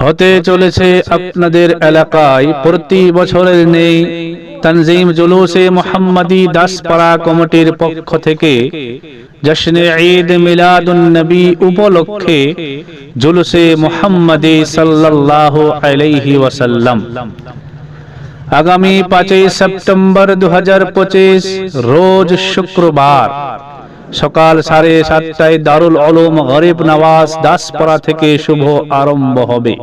হতে চলেছে আপনাদের এলাকায় প্রতি বছরের নেই। তানজিম জুলুসে মোহাম্মদী দাসপাড়া কমিটির পক্ষ থেকে জশ্নে ঈদ মিলাদুন নবী উপলক্ষে জুলুসে মোহাম্মদী সাল্লাল্লাহু আলাইহি ওয়াসাল্লাম। আগামী পাঁচই সেপ্টেম্বর দু হাজার পঁচিশ, রোজ শুক্রবার সকাল সাড়ে সাতটায় দারুল আলম গরিব নওয়াজ দাসপাড়া থেকে শুভ আরম্ভ হবে।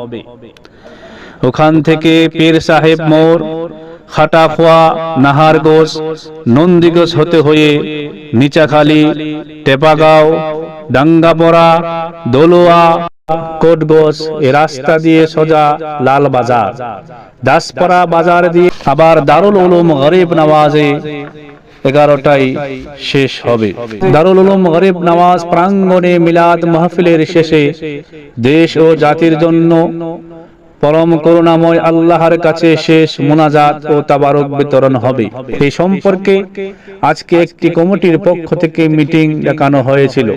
ওখান থেকে পীর সাহেব মোড়, খাটাখোয়া নাহারগোস নন্দীগোস হতে হয়ে নিচাখালী, টেপাগাঁও, ডাঙ্গাপড়া, দোলোয়া কোটগোস এ রাস্তা দিয়ে সোজা লাল বাজার। দাসপাড়া বাজার দিয়ে আবার দারুল উলুম গরিব নওয়াজে এগারোটায় শেষ হবে। দারুল উলুম গরিব নওয়াজ প্রাঙ্গণে মিলাদ মাহফিলের শেষে দেশ ও জাতির জন্য পরম করুণাময় আল্লাহর কাছে শেষ মোনাজাত ও তাবারক বিতরণ হবে। এই সম্পর্কে আজকে একটি কমিটির পক্ষ থেকে মিটিং ডাকানো হয়েছিল।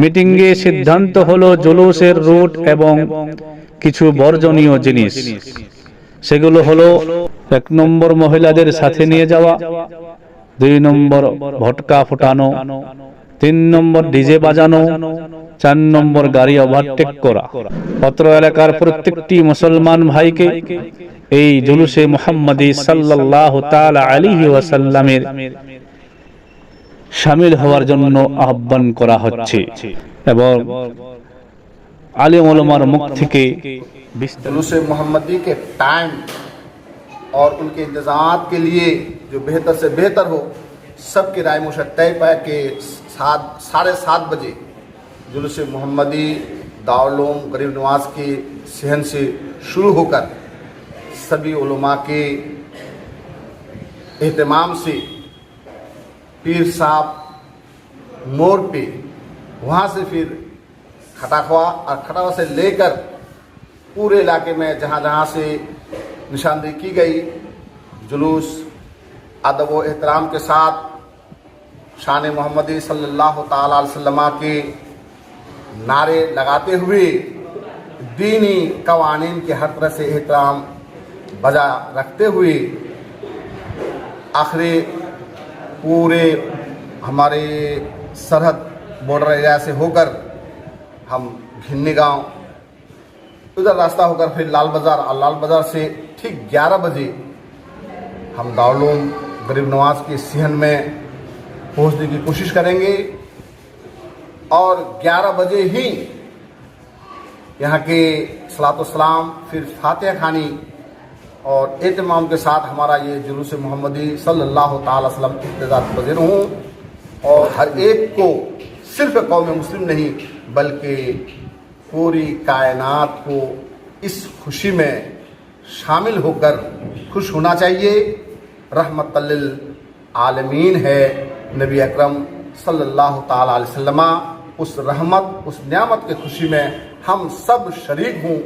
মিটিং এ সিদ্ধান্ত হলো জুলুসের রুট এবং কিছু বর্জনীয় জিনিস। সেগুলো হলো, এক নম্বর মহিলাদের সাথে নিয়ে যাওয়া দুই নম্বর ভটকা ফোটানো তিন নম্বর ডিজে বাজানো চার নম্বর গাড়ি ওভারটেক করা পত্র এলাকার প্রত্যেকটি মুসলমান ভাইকে এই জুলুসে মোহাম্মদী সাল্লাল্লাহু তাআলা আলাইহি ওয়াসাল্লামের শামিল হওয়ার জন্য আহ্বান করা হচ্ছে এবং আলিম ওলামার মুখ থেকে বিস্তারিত जुलूस मोहम्मदी के टाइम और उनके इंतजाम के लिए جو بہتر سے بہتر ہو، سب کی رائے مشق طے ہے کہ سات ساڑھے سات بجے جلوس محمدی دارالعلوم غریب نواز کے صحن سے شروع ہو کر سبھی علماء کے اہتمام سے پیر صاحب مور پہ، وہاں سے پھر کھٹاخوا اور کھٹاخوا سے لے کر پورے علاقے میں جہاں جہاں سے نشاندہی کی گئی، جلوس ادب و احترام کے ساتھ شان محمدی صلی اللہ تعالی علیہ وسلم کے نعرے لگاتے ہوئے دینی قوانین کے ہر طرح سے احترام بجا رکھتے ہوئے آخری پورے ہمارے سرحد بارڈر ایریا سے ہو کر ہم گھننے گاؤں ادھر راستہ ہو کر پھر لال بازار اور لال بازار سے ٹھیک گیارہ بجے ہم دارالعلوم غریب نواز کی سہن میں پہنچنے کی کوشش کریں گے اور گیارہ بجے ہی یہاں کے صلاح و السلام پھر فاتح خانی اور اہتمام کے ساتھ ہمارا یہ جلوس محمدی صلی اللہ تعالی وسلم اقتدار پذیر ہوں۔ اور ہر ایک کو صرف قوم مسلم نہیں، بلکہ پوری کائنات کو اس خوشی میں شامل ہو کر خوش ہونا چاہیے۔ رحمت للعالمین ہے نبی اکرم صلی اللہ علیہ وسلم۔ اس رحمت، اس نعمت کے خوشی میں ہم سب شریک ہوں۔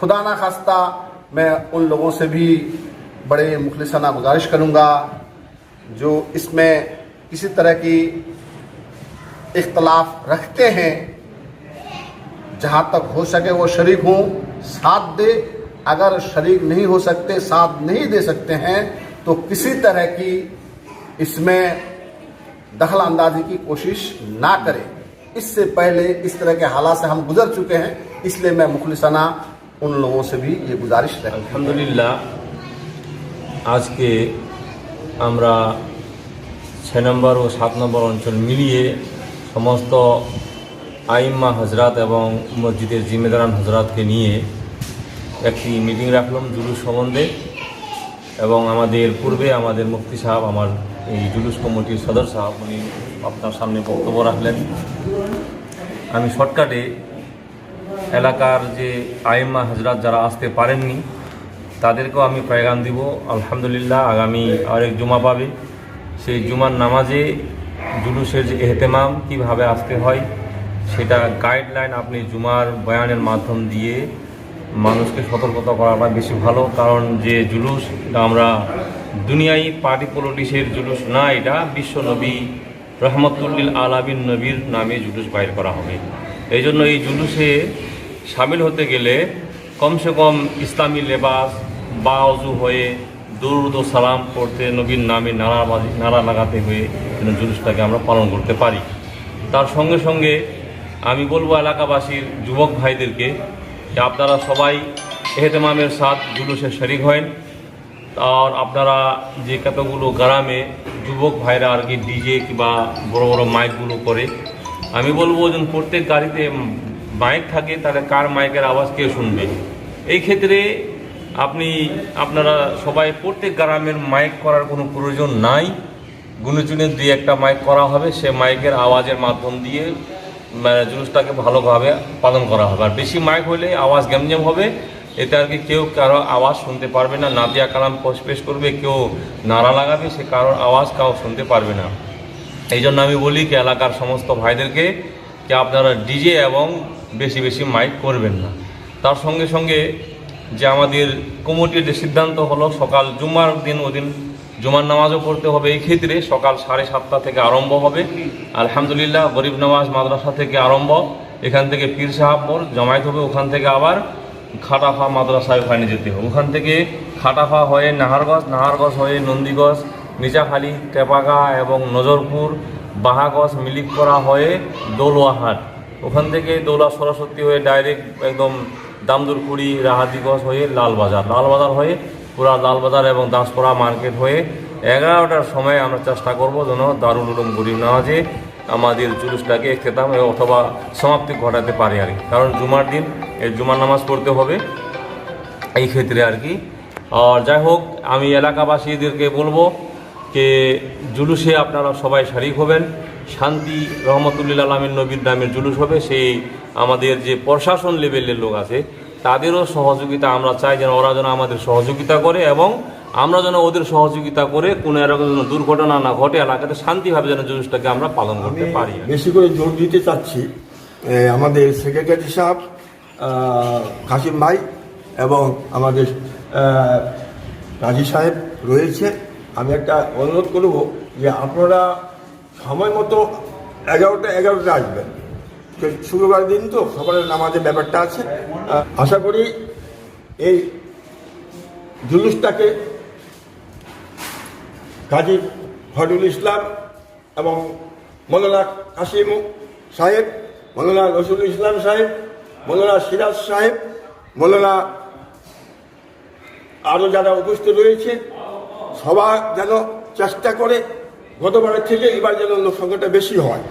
خدا نہ خاصتہ میں ان لوگوں سے بھی بڑے مخلصانہ گزارش کروں گا جو اس میں کسی طرح کی اختلاف رکھتے ہیں۔ جہاں تک ہو سکے وہ شریک ہوں، ساتھ دے۔ اگر شریک نہیں ہو سکتے، ساتھ نہیں دے سکتے ہیں तो किसी तरह की इसमें दखल अंदाजी की कोशिश ना करें इससे पहले इस तरह के हालात से हम गुजर चुके हैं इसलिए मैं मुखलिसाना उन लोगों से भी ये गुजारिश रखता हूं। আলহামদুলিল্লাহ আজকে আমরা ছয় নম্বর ও সাত নম্বর অঞ্চল মিলিয়ে সমস্ত আইম্মা হজরাত এবং মসজিদের জিম্মেদারান হজরাতকে নিয়ে একটি মিটিং রাখলাম জুলুস সম্বন্ধে এবং আমাদের পূর্বে আমাদের মুক্তি সাহেব, আমার এই জুলুস কমিটির সদর সাহেব, উনি আপনার সামনে বক্তব্য রাখলেন। আমি শর্টকাটে এলাকার যে আইম্মা হাজরাত যারা আসতে পারেননি, তাদেরকেও আমি পয়গাম দিব। আলহামদুলিল্লাহ, আগামী আরেক জুমা পাবে। সেই জুমার নামাজে জুলুসের যে এহতেমাম, কীভাবে আসতে হয়, সেটা গাইডলাইন আপনি জুমার বয়ানের মাধ্যম দিয়ে মানুষকে সতর্কতা করাটা বেশি ভালো, কারণ যে জুলুস, এটা আমরা দুনিয়ায় পার্টি পলিটিক্সের জুলুস না, এটা বিশ্ব নবী রহমতুল্লিল আলাবিন নবীর নামে জুলুস বাইর করা হবে। এই জন্য এই জুলুসে সামিল হতে গেলে কমসে কম ইসলামী লেবাস বা অজু হয়ে দরুদ ও সালাম করতে নবীর নামে নারাবাজি নাড়া লাগাতে হয়ে যেন জুলুসটাকে আমরা পালন করতে পারি। তার সঙ্গে সঙ্গে আমি বলব এলাকাবাসীর, যুবক ভাইদেরকে যে আপনারা সবাই এহতেমামের সাথ জুলুসে শরিক হন আর আপনারা যে কতগুলো গ্রামে যুবক ভাইরা আর কি ডিজে কিংবা বড় বড় মাইকগুলো করে, আমি বলব যে প্রত্যেক গাড়িতে মাইক থাকে, তাহলে কার মাইকের আওয়াজ কে শুনবে? এই ক্ষেত্রে আপনি, আপনারা সবাই প্রত্যেক গ্রামের মাইক করার কোনো প্রয়োজন নাই। গুণচুনে দুই একটা মাইক করা হবে, সে মাইকের আওয়াজের মাধ্যম দিয়ে জুলুসটাকে ভালোভাবে পালন করা হবে। আর বেশি মাইক হলে আওয়াজ গ্যামজাম হবে। এতে আর কি কেউ কারও আওয়াজ শুনতে পারবে না। নাদিয়া কালাম পেশ করবে, কেউ নাড়া লাগাবে, সে কারোর আওয়াজ কাউ শুনতে পারবে না। এই জন্য আমি বলি কি, এলাকার সমস্ত ভাইদেরকে যে আপনারা ডিজে এবং বেশি বেশি মাইক করবেন না। তার সঙ্গে সঙ্গে যে আমাদের কমিটির যে সিদ্ধান্ত হলো, সকাল জুমার দিন ওদিন জুমার নামাজও পড়তে হবে এই ক্ষেত্রে, সকাল সাড়ে সাতটা থেকে আরম্ভ হবে। আলহামদুলিল্লাহ, গরিব নামাজ মাদ্রাসা থেকে আরম্ভ, এখান থেকে পীর সাহাব মোড়, জমায়েত হবে, ওখান থেকে আবার খাটাফা মাদ্রাসায় ওখানে যেতে হবে। ওখান থেকে খাটাফা হয়ে নাহারগঞ্জ নাহারগঞ্জ হয়ে নন্দীগঞ্জ নিচাখালী টেপাগা এবং নজরপুর, বাহাগঞ্জ করা হয়ে দৌলুয়াহাট ওখান থেকে দৌলা সরস্বতী হয়ে ডাইরেক্ট একদম দামদুরকুড়ি রাহাদিগঞ্জ হয়ে লালবাজার। লালবাজার হয়ে পুরা লালবাজার এবং দাসপড়া মার্কেট হয়ে এগারোটার সময় আমরা চেষ্টা করব যেন দারুল উলুম গরিব নামাজে আমাদের জুলুসটাকে খেতাম অথবা সমাপ্তি ঘটাতে পারে আর কি। কারণ জুমার দিন, এই জুমার নামাজ পড়তে হবে এই ক্ষেত্রে আর কি। আর যাই হোক, আমি এলাকাবাসীদেরকে বলব যে জুলুসে আপনারা সবাই শারিক হবেন। শান্তি, রহমতুল্লিল আলমের নবীর নামের জুলুস হবে। সেই আমাদের যে প্রশাসন লেভেলের লোক আছে তাদেরও সহযোগিতা আমরা চাই যেন ওরা যেন আমাদের সহযোগিতা করে এবং আমরা যেন ওদের সহযোগিতা করে কোনো এরকম যেন দুর্ঘটনা না ঘটে এলাকাতে শান্তিভাবে যেন জুলুসটাকে আমরা পালন করতে পারি। বেশি করে জোর দিতে চাচ্ছি আমাদের সেক্রেটারি সাহেব কাসিম ভাই এবং আমাদের কাজী সাহেব রয়েছে। আমি একটা অনুরোধ করব যে আপনারা সময় মতো এগারোটা এগারোটা আসবেন। শুক্রবার দিন তো সকালের নামাজের ব্যাপারটা আছে। আশা করি এই জুলুসটাকে কাজী ফরুল ইসলাম এবং মৌলানা কাসিম সাহেব, মৌলানা রসুল ইসলাম সাহেব, মৌলানা সিরাজ সাহেব, মৌলানা আরও যারা উপস্থিত রয়েছে সবার যেন চেষ্টা করে গতবারের থেকে এবার যেন লোক সংখ্যাটা বেশি হয়।